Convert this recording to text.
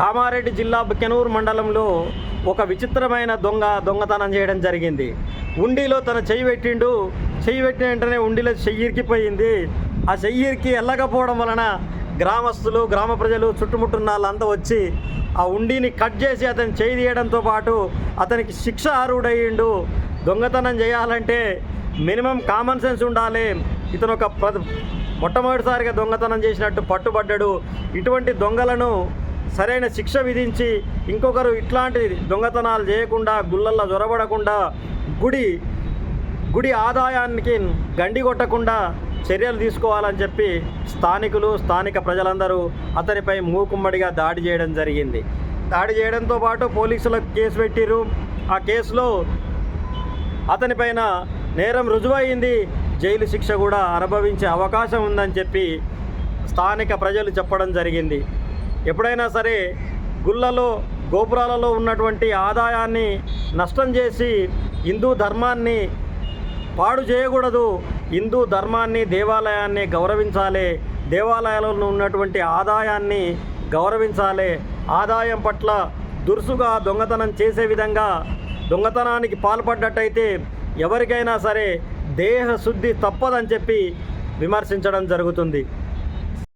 కామారెడ్డి జిల్లా బుకెనూరు మండలంలో ఒక విచిత్రమైన దొంగ దొంగతనం చేయడం జరిగింది. ఉండిలో తన చెయ్యి పెట్టిండు. చెయ్యి పెట్టిన వెంటనే ఉండిలో చెయ్యి ఇరికిపోయింది. ఆ చెయ్యి ఇరికి వెళ్ళకపోవడం వలన గ్రామస్తులు గ్రామ ప్రజలు చుట్టుముట్టున్న వాళ్ళంతా వచ్చి ఆ ఉండిని కట్ చేసి అతని చేయి తీయడంతో పాటు అతనికి శిక్ష అర్హుడయ్యిండు దొంగతనం చేయాలంటే మినిమం కామన్ సెన్స్ ఉండాలి. ఇతను ఒక ప్ర మొట్టమొదటిసారిగా దొంగతనం చేసినట్టు పట్టుబడ్డాడు. ఇటువంటి దొంగలను సరైన శిక్ష విధించి ఇంకొకరు ఇట్లాంటి దొంగతనాలు చేయకుండా గుళ్ళల్లో జొరబడకుండా గుడి గుడి ఆదాయానికి గండి కొట్టకుండా చర్యలు తీసుకోవాలని చెప్పి స్థానికులు స్థానిక ప్రజలందరూ అతనిపై మూకుమ్మడిగా దాడి చేయడం జరిగింది. దాడి చేయడంతో పాటు పోలీసులకు కేసు పెట్టిరు ఆ కేసులో అతనిపైన నేరం రుజువైంది జైలు శిక్ష కూడా అనుభవించే అవకాశం ఉందని చెప్పి స్థానిక ప్రజలు చెప్పడం జరిగింది. ఎప్పుడైనా సరే గుళ్ళలో గోపురాలలో ఉన్నటువంటి ఆదాయాన్ని నష్టం చేసి హిందూ ధర్మాన్ని పాడు చేయకూడదు. హిందూ ధర్మాన్ని దేవాలయాన్ని గౌరవించాలి. దేవాలయాలలో ఉన్నటువంటి ఆదాయాన్ని గౌరవించాలి. ఆదాయం పట్ల దురుసుగా దొంగతనం చేసే విధంగా దొంగతనానికి పాల్పడ్డట్టయితే ఎవరికైనా సరే దేహ శుద్ధి తప్పదని చెప్పి విమర్శించడం జరుగుతుంది.